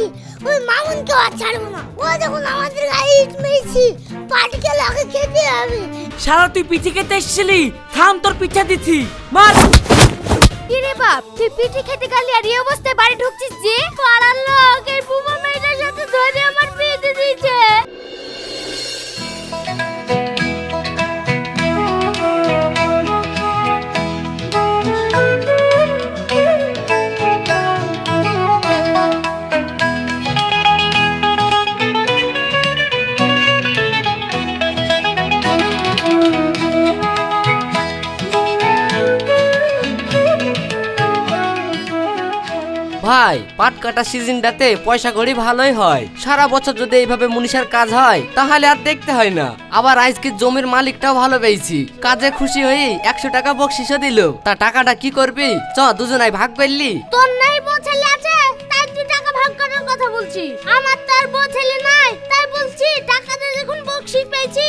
মেরেছি ওই মামুনকে আর ছাড়বো না। ও যখন আমাদের গায়ে ইট মেরেছি পাটকে লাগে খেতে হবে। সারা তুই পিঠে খেতে এসেছিলি? থাম তোর পিঠা দিচ্ছি মার! কি রে বাপ তুই পিঠে খেতে গেলি আর এই অবস্থায় বাড়ি ঢুকছিস যে? পাড়ার লোক এই বুমা মেয়েটার সাথে ধরে আমার বিয়ে দিয়েছে। পাট কাটা সিজনটাতে পয়সা কড়ি ভালোই হয়। সারা বছর যদি এইভাবে মনীষার কাজ হয় তাহলে আর দেখতে হয় না। আবার আজকে জমির মালিকটাও ভালো পেয়েছি। কাজে খুশি হয়ে একশো টাকা বকশিসও দিল। তা টাকাটা কি করবি? চ দুজনাই ভাগ করলি। তোর নাই বউ ছেলে আছে তাই তুই টাকা ভাগ করার কথা বলছিস। আমার তো আর বউ ছেলে নাই তাই বলছি যখন বকশিস পেয়েছি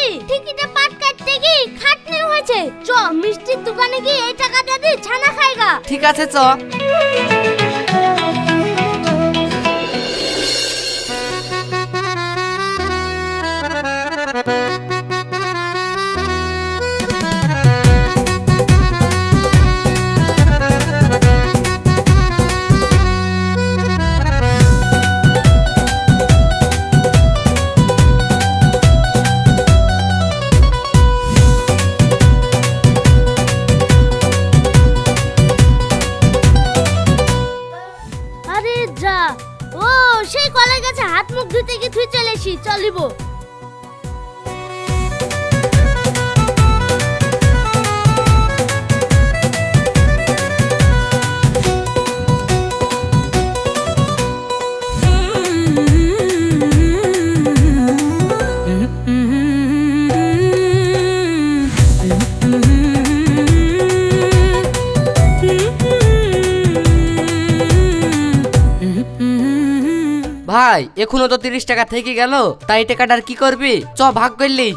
পাট কাটতে কি খাটনি হয়েছে। চ মিষ্টির দোকানে গিয়ে এই টাকাটা দিয়ে ছানা খাইগা। ঠিক আছে চ। ভাই এখনও তো তিরিশ টাকা থেকে গেল, তাই টাকাটার কি করবি? চ, ভাগ করলি।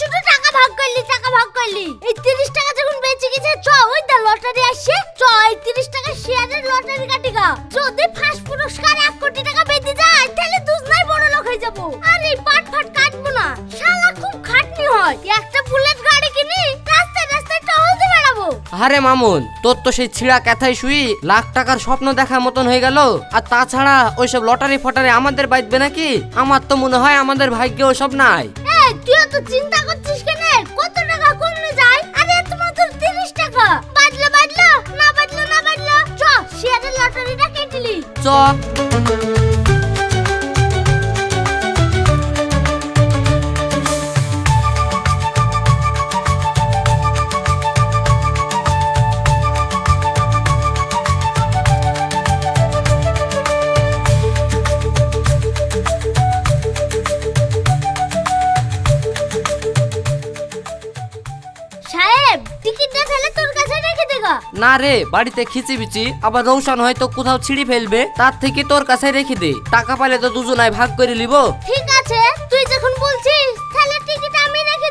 শুধু টাকা ভাগ করলি, টাকা ভাগ করলি। এই তিরিশ টাকা যখন বেঁচে চ চ, এই তিরিশ টাকা কাটি তাহলে বড় লোক হয়ে যাব। না। হয়। একটা বুলেট গাড়ি কিনি আরে মামুন তোর তো সেই ছিঁড়া ক্যাথায় শুই লাখ টাকার স্বপ্ন দেখার মতন হয়ে গেল। আর তাছাড়া ওইসব লটারি ফটারি আমাদের বাঁচবে নাকি? আমার তো মনে হয় আমাদের ভাগ্যে ওসব নাই। এই তুই তো চিন্তা করছিস কেন? কত টাকা কমে যায়? আরে এত মাত্র তিরিশ টাকা। বাজলো বাজলো না বাজলো না বাজলো চ শেয়ারের লটারিটা কেটলি চ। না রে, বাড়িতে খিচি বিচি আবার রৌশন হয়তো কোথাও ছিঁড়ি ফেলবে, তার থেকে তোর কাছে রেখে দে। টাকা পাইলে তো দুজনায় ভাগ করে নিব। ঠিক আছে, তুই যখন বলছিস, তাহলে টিকিট আমি রেখে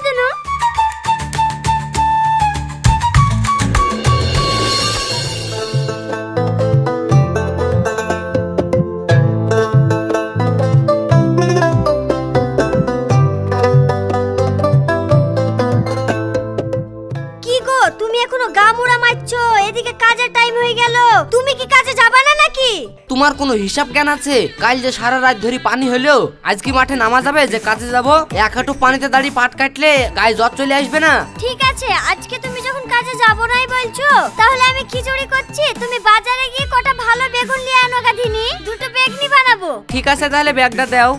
গো, তুমি এখনও গা মুড়া মারছো এদিকে কাজের টাইম হয়ে গেল তুমি কি কাজে যাবা না নাকি তোমার কোনো হিসাব জ্ঞান আছে কাল যে সারা রাত ধরে পানি হলো আজ কি মাঠে নামা যাবে যে কাজে যাব এক হাঁটু পানিতে দাঁড়িয়ে পাট কাটলে গায়ে জ্বর চলে আসবে না ঠিক আছে আজকে তুমি যখন কাজে যাব নাই বলছো তাহলে আমি খিচুড়ি করছি তুমি বাজারে গিয়ে কটা ভালো বেগুন নিয়ে আনো গাধিনি দুটো বেগনি বানাবো ঠিক আছে তাহলে ব্যাগটা দাও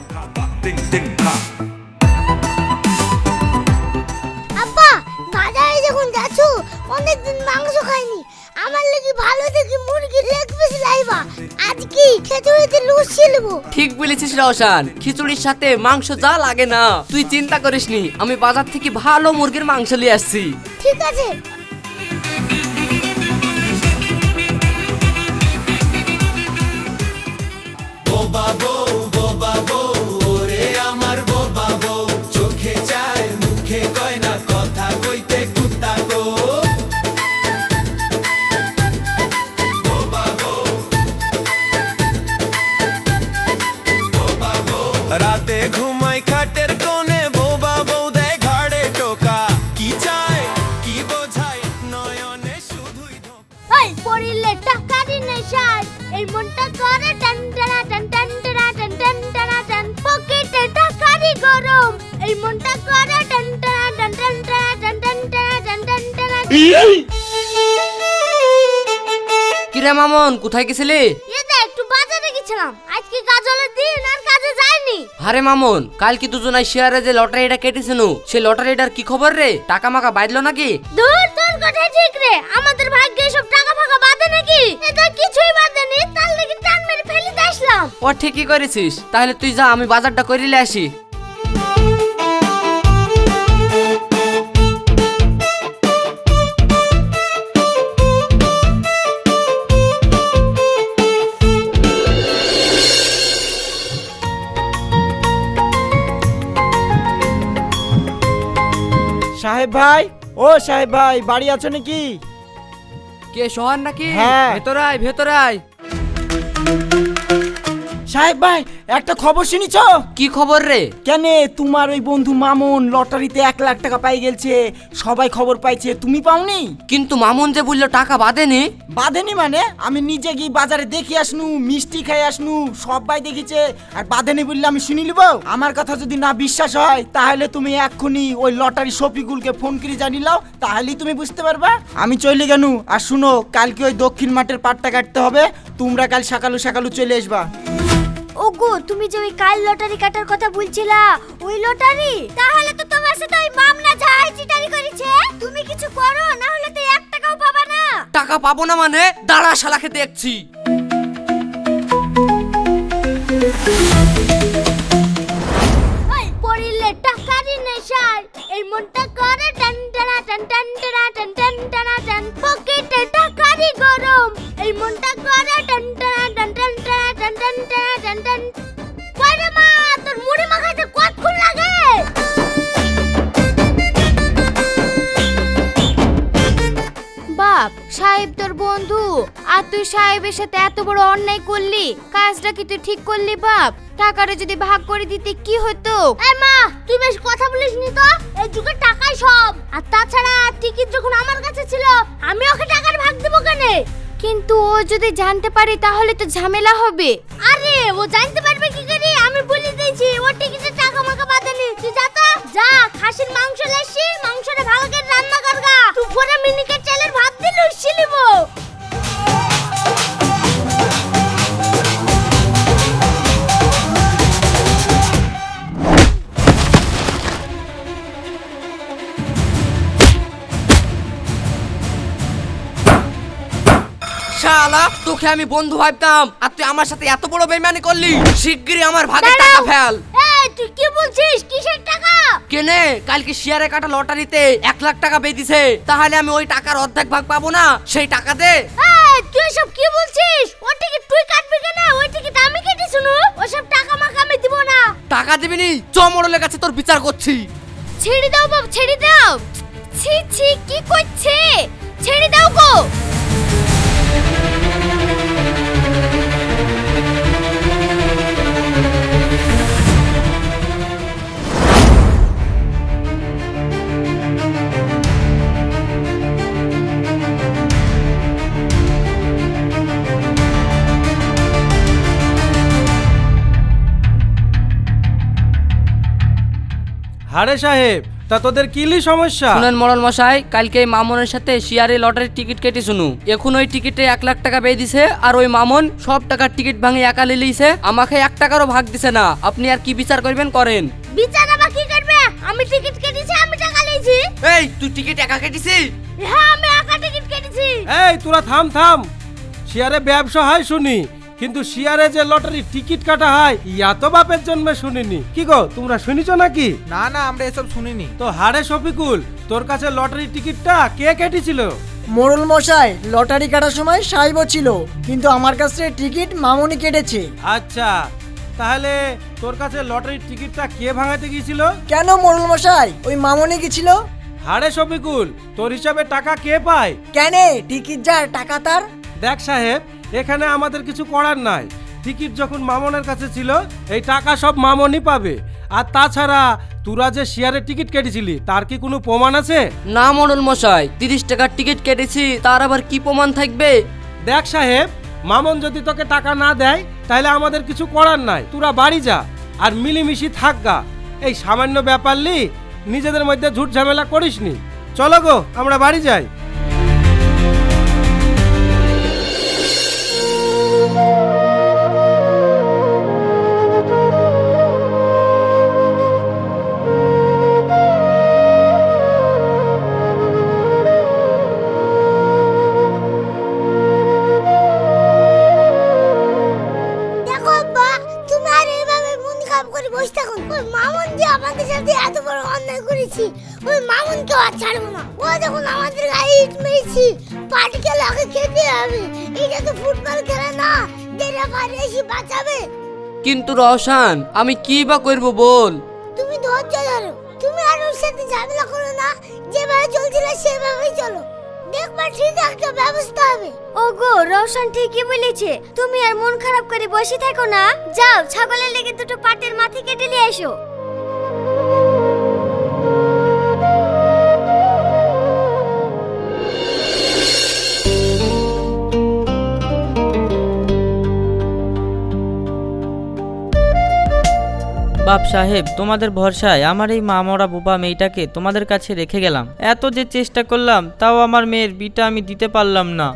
অনেকদিন মাংস খাইনি। আমার লাগি ভালো মুরগি লেগ পিস লাইবা। আজকে খিচুড়িতে লুচি নেব। ঠিক বলেছিস রওশান খিচুড়ির সাথে মাংস যা লাগে না। তুই চিন্তা করিসনি আমি বাজার থেকে ভালো মুরগির মাংস নিয়ে আসছি। ঠিক আছে। বাবা রাতে ঘুমাই খাটের কোণে বোবা বউ দেয় ঘাড়ে টোকা কি চায় কি বোঝায় নয়নে শুধুই এই পড়িলে টাকা দিন এই মনটা করে টান টানা টান টান টানা টান টান টানা টান পকেটে টাকা গরম এই মনটা করে টান টানা টান টান টানা টান টান টানা টান টান টানা কিরে মামন কোথায় গেছিলি আরে মামুন কাল কি দুজনাই শেয়ারে যে লটারিটা কেটেছিল সে লটারিটার কি খবর রে? টাকা মাকা বাইদলো নাকি? দূর তোর কথা ঠিক রে। আমাদের ভাগ্যে সব টাকা ফাঁকা বাঁধে নাকি? এটা কিছুই বাঁধেনি তার লেগে টান মেরে ফেলে আসলাম। ও ঠিকই করেছিস। তাহলে তুই যা আমি বাজারটা করিলে আসি। সাহেব ভাই? ও সাহেব ভাই বাড়ি আছো নাকি? কে সোহান নাকি? হ্যাঁ। ভেতরায় ভেতরাই সাহেব ভাই একটা খবর শুনিছ? কি খবর রে? কেনে তোমার ওই বন্ধু মামুন লটারিতে এক লাখ টাকা পাই গেলছে। সবাই খবর পাইছে তুমি পাওনি? কিন্তু মামুন যে বলল টাকা বাদেনি বাঁধেনি মানে? আমি নিজে গিয়ে বাজারে দেখি আসনু মিষ্টি খাই আসনু সবাই দেখিছে। আর বাঁধেনি বললে আমি শুনি নিব? আমার কথা যদি না বিশ্বাস হয় তাহলে তুমি এক্ষুনি ওই লটারি শফিকুলকে ফোন করে জানি জানিলাও তাহলেই তুমি বুঝতে পারবা। আমি চলে গেনু আর শুনো কালকে ওই দক্ষিণ মাঠের পাটটা কাটতে হবে। তোমরা কাল সকালু সকালু চলে আসবা। ওগো, তুমি যে ওই কাল লটারি কাটার কথা বলছিলা, ওই লটারি? তাহলে তো তোমার সাথে ওই মামলা যাই চিটারি করেছে। তুমি কিছু করো না হলে তো এক টাকাও পাবা না। টাকা পাবো না মানে দাঁড়া শালাকে দেখছি। নেশায় এই মনটা করে টান টানা টান টান টানা টান টান টানা টান পকেটে টাকারই গরম এই মনটা করে টান টানা টান টান টানা টান টান টানা টান টান কইরে মা তোর মুড়ি মাখাইতে কতক্ষণ লাগে বাপ সাহেব তোর বন্ধু আর তুই সাহেবের সাথে এত বড় অন্যায় করলি কাজটা কি তুই ঠিক করলি বাপ টাকাটা যদি ভাগ করে দিতে কি হতো? এই মা, তুই বেশ কথা বলিস নি তো? এই যুগে টাকাই সব। আর তাছাড়া টিকিট যখন আমার কাছে ছিল, আমি ওকে টাকার ভাগ দেবো কেনে? কিন্তু ও যদি জানতে পারে, তাহলে তো ঝামেলা হবে। আরে, ও জানতে পারবে কি করে? আমি বলে দিয়েছি, ও টিকিটের টাকা মাকা বাদানি। তুই যা তোকে আমি বন্ধু ভাবতাম আর তুই আমার সাথে এত বড় বেইমানি করলি শিগগিরই আমার ভাগে টাকা ফেল। এই তুই কি বলছিস? কিসের টাকা? কেনে কালকে শেয়ারে কাটা লটারিতে এক লাখ টাকা পেয়ে দিছে তাহলে আমি ওই টাকার অর্ধেক ভাগ পাবো না সেই টাকা দে। এই তুই সব কি বলছিস? ও টিকিট তুই কাটবি কেন? ওই টিকিট আমি কেটে শুনু। ওসব টাকা মাকা আমি দিব না। টাকা দিবিনি চ মোড়লের কাছে তোর বিচার করছি। ছেড়ে দাও বাপ ছেড়ে দাও। ছি ছি কি করছে? ছেড়ে দাও গো। হারে সাহেব তা তোদের কিলি সমস্যা? শুনেন মরল মশাই কালকে এই মামনের সাথে শিয়ারে লটারির টিকিট কেটে শুনু। এখন ওই টিকিটে এক লাখ টাকা পেয়ে দিছে আর ওই মামন সব টাকার টিকিট ভাঙে একা লিলিছে আমাকে এক টাকারও ভাগ দিছে না। আপনি আর কি বিচার করবেন করেন। বিচার আবার কি করবে? আমি টিকিট কেটেছি আমি টাকা নিয়েছি এই তুই টিকিট একা কেটেছিস? হ্যাঁ আমি একা টিকিট কেটেছি। এই তোরা থাম থাম। শিয়ারে ব্যবসা হয় শুনি। কিন্তু শিয়ারে যে লটারি টিকিট কাটা হয় ইয়া তো বাপের জন্মে শুনিনি। কি গো তোমরা শুনিছ নাকি? না না আমরা এসব শুনিনি। তো হারে শফিকুল তোর কাছে লটারি টিকিটটা কে কেটেছিল? মোড়ল মশাই লটারি কাটার সময় সাহেবও ছিল কিন্তু আমার কাছে টিকিট মামুনি কেটেছে। আচ্ছা তাহলে তোর কাছে লটারির টিকিটটা কে ভাঙাতে গিয়েছিল? কেন মোড়ল মশাই? ওই মামুনি গেছিল হারে শফিকুল তোর হিসাবে টাকা কে পায়? কেনে? টিকিট যার টাকা তার? দেখ সাহেব এখানে আমাদের কিছু করার নাই। টিকিট যখন মামনের কাছে ছিল এই টাকা সব মামনই পাবে। আর তাছাড়া তোরা যে শেয়ারের টিকিট কেটেছিলি তার কি কোনো প্রমাণ আছে? না মরল মশাই তিরিশ টাকার টিকিট কেটেছি তার আবার কি প্রমাণ থাকবে? দেখ সাহেব মামন যদি তোকে টাকা না দেয় তাহলে আমাদের কিছু করার নাই। তোরা বাড়ি যা আর মিলিমিশি থাক গা। এই সামান্য ব্যাপার লি নিজেদের মধ্যে ঝুট ঝামেলা করিসনি। চলো গো আমরা বাড়ি যাই। মামুনকে আর ছাড়বো না। ও যখন আমাদের গায়ে ইট মেরেছি। পার্টি খেলে আগে খেতে হবে। এটা তো ফুটবল খেলা না। যে রেফারি এসে বাঁচাবে। কিন্তু রওশান আমি কি বা করব বল? তুমি ধৈর্য ধরো। তুমি আর ওর সাথে ঝামেলা করো না। যেভাবে চলছিল সেভাবেই চলো। দেখবা ঠিক একটা ব্যবস্থা হবে। ওগো রওশন ঠিকই বলেছে। তুমি আর মন খারাপ করে বসে থাকো না। যাও ছাগলের লেগে দুটো পাটের মাথি কেটে নিয়ে এসো। বাপ সাহেব, তোমাদের ভরসায় আমার এই মামরা বোবা মেয়েটাকে তোমাদের কাছে রেখে গেলাম। এত যে চেষ্টা করলাম, তাও আমার মেয়ের বিটা আমি দিতে পারলাম না।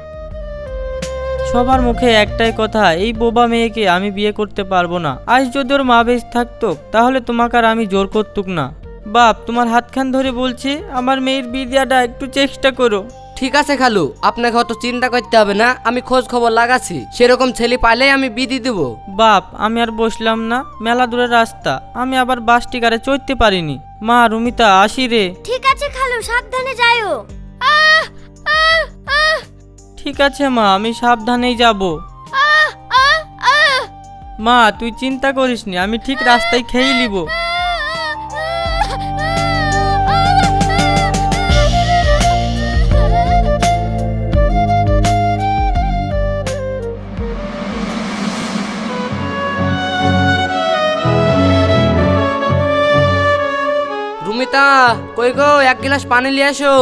সবার মুখে একটাই কথা, এই বোবা মেয়েকে আমি বিয়ে করতে পারব না। আজ যদি ওর মা বেশ থাকতো, তাহলে তোমাকে আর আমি জোর করতুক না। বাপ, তোমার হাতখান ধরে বলছি, আমার মেয়ের বিয়ে দেওয়াটা একটু চেষ্টা করো। ঠিক আছে খালু আপনাকে অত চিন্তা করতে হবে না আমি খোঁজ খবর লাগাচ্ছি। সেরকম ছেলে পাইলেই আমি বিদি দেবো। বাপ আমি আর বসলাম না মেলা দূরের রাস্তা আমি আবার বাস টিকারে চড়তে পারিনি। মা রুমিতা আসি রে। ঠিক আছে খালু সাবধানে যাইও। আহ আহ আহ। ঠিক আছে মা আমি সাবধানেই যাব। আহ আহ আহ। মা তুই চিন্তা করিস নি আমি ঠিক রাস্তায় খেয়ে নিব। কই গো এক গ্লাস পানি নিয়ে আসো।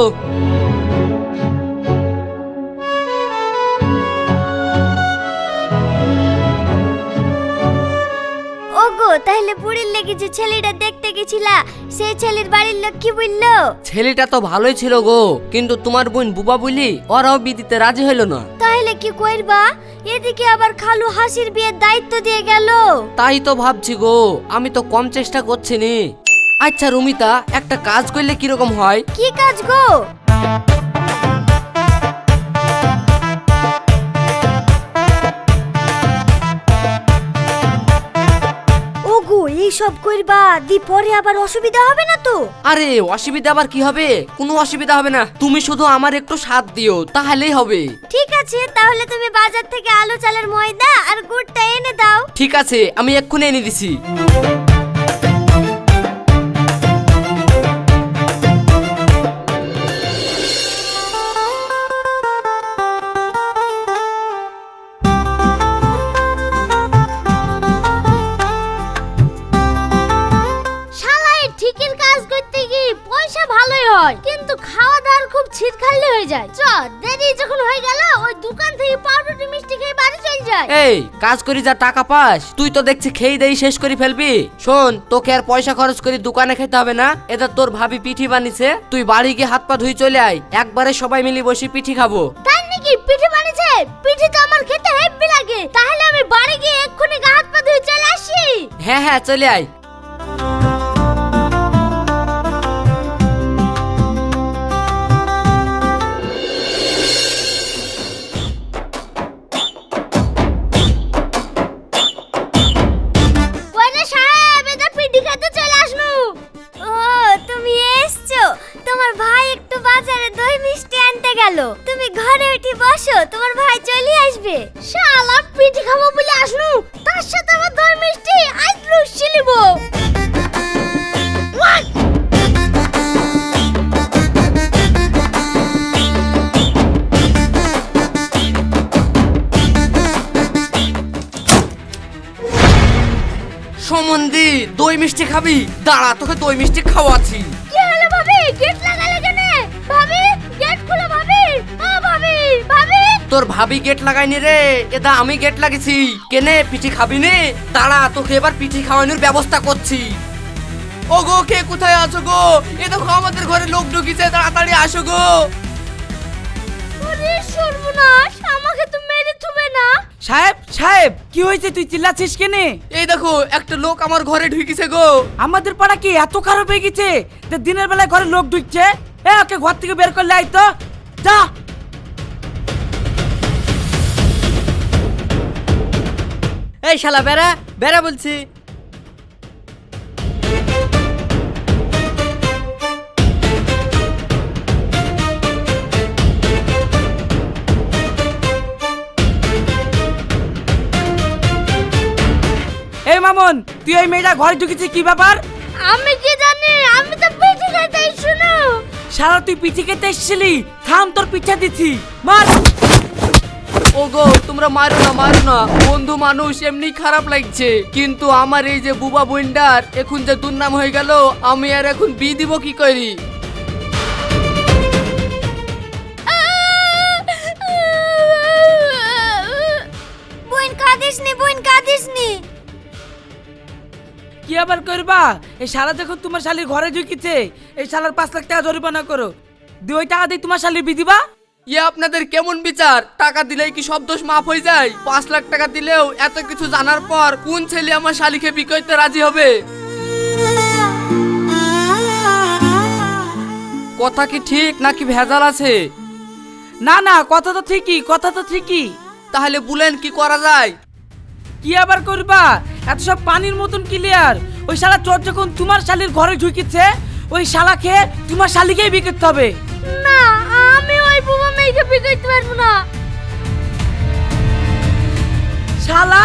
ওগো তাহলে বুড়ির লেগে যে ছেলেটা দেখতে গেছিলা সেই ছেলের বাড়ির লোক কি বলল ছেলেটা তো ভালোই ছিল গো কিন্তু তোমার বোন বুবা বলি ওরাও বিদিতে রাজি হইল না। তাহলে কি কইরবা এদিকে আবার খালু হাসির বিয়ের দায়িত্ব দিয়ে গেল। তাই তো ভাবছি গো আমি তো কম চেষ্টা করছি নি। আচ্ছা রুমিতা একটা কাজ করলে কীরকম হয়? কি কাজ গো? ওগো এইসব কইরবা দি পরে আবার অসুবিধা হবে না তো? আরে অসুবিধা আবার কি হবে? কোনো অসুবিধা হবে না। তুমি শুধু আমার একটু সাথ দিও তাহলেই হবে। ঠিক আছে তাহলে তুমি বাজার থেকে আলু চালের ময়দা আর গুড়টা এনে দাও। ঠিক আছে আমি এক্ষুনি এনে দিছি। কাজ করি যা টাকা পাস তুই তো দেখছি খেয়ে দেই শেষ করে ফেলবি। শোন তোকে আর পয়সা খরচ করে দোকানে খেতে হবে না এটা তোর ভাবি পিঠি বানিছে তুই বাড়ি গিয়ে হাত পা ধুই চলে আয় একবারে সবাই মিলে বসে পিঠি খাব। তাই নাকি? পিঠি বানিছে পিঠি তো আমার খেতে হেব্বি লাগে। তাহলে আমি বাড়ি গিয়ে এক্ষুনি গা হাত পা ধুই চলে আসি। হ্যাঁ হ্যাঁ চলে আয়। গেল। তুমি ঘরে উঠে বসো, তোমার ভাই চলে আসবে। শালা, পিঠে খাব বলে আসনু? তার সাথে আবার দই মিষ্টি, আজ লুচি লিব সমন্ধি দই মিষ্টি খাবি? দাঁড়া, তোকে দই মিষ্টি খাওয়াচ্ছি। তোর ভাবি গেট লাগাইনি রে। এটা আমি গেট লাগিয়েছি কেনে পিঠি খাবি নে তারা তোকে এবার পিঠি খাওয়ানোর ব্যবস্থা করছি। ও গো কে কোথায় আছো গো? এ দেখো আমাদের ঘরে লোক ঢুকিছে তাড়াতাড়ি আসো গো। ওরে সর্বনাশ আমাকে তো মেরে থুবে না। সাহেব সাহেব কি হয়েছে? তুই চিল্লাছিস কেনে? এই দেখো একটা লোক আমার ঘরে ঢুকিছে গো। আমাদের পাড়া কি এত খারাপ হয়ে গেছে? যে দিনের বেলায় ঘরে লোক ঢুকছে? এ ওকে ঘর থেকে বের করলে আই তো। যা। এই শালা বেড়া বেড়া বলছি। এই মামুন তুই এই মেয়েটা ঘরে ঢুকেছিস কি ব্যাপার? আমি কি জানি আমি তো বেঁচে গেছি শুনো সারা তুই পিঠে খেতে এসেছিলি? থাম তোর পিঠা দিচ্ছি। মার! ওগো তোমরা মারো না মারো না। বন্ধু মানুষ এমনি খারাপ লাগছে। কিন্তু আমার এই যে বুবা বইন্ডার এখন যে দুর্নাম হয়ে গেল আমি আর এখন বি দিব কি করি? বোন কাঁদিস নি বোন কাঁদিস নি কি আবার করবা? এই শালা যখন তোমার শালির ঘরে ঢুকিছে। এই শালার পাঁচ লাখ টাকা জরিমানা করো। দুই টাকা দিয়ে তোমার শালির বিদিবা ইয়ে আপনাদের কেমন বিচার? টাকা দিলেই কি সব দোষ মাফ হয়ে যায়? পাঁচ লাখ টাকা দিলেও এত কিছু জানার পর কোন ছেলে আমার শালিকে বিকইতে রাজি হবে? কথা কি ঠিক নাকি ভেজাল আছে? না না কথা তো ঠিকই কথা তো ঠিকই। তাহলে বলেন কি করা যায়? কি আবার করবা? এত সব পানির মতন ক্লিয়ার ওই শালা চোর যখন তোমার শালির ঘরে ঢুকিছে ওই শালাকে তোমার শালিকেই বিয়ে করতে হবে। ওই বিকাইতে পারব না। শালা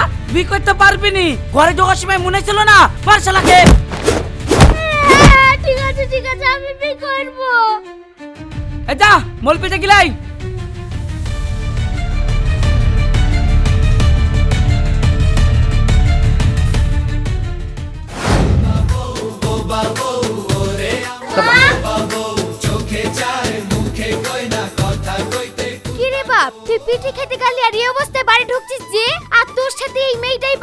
করতে পারবি নি ঘরে ঢোকার সময় মনে ছিল না পার শালাকে। হ্যাঁ, ঠিক আছে ঠিক আছে আমি করব। এ যা মলপিতে গিলাই। তোর সাথে এই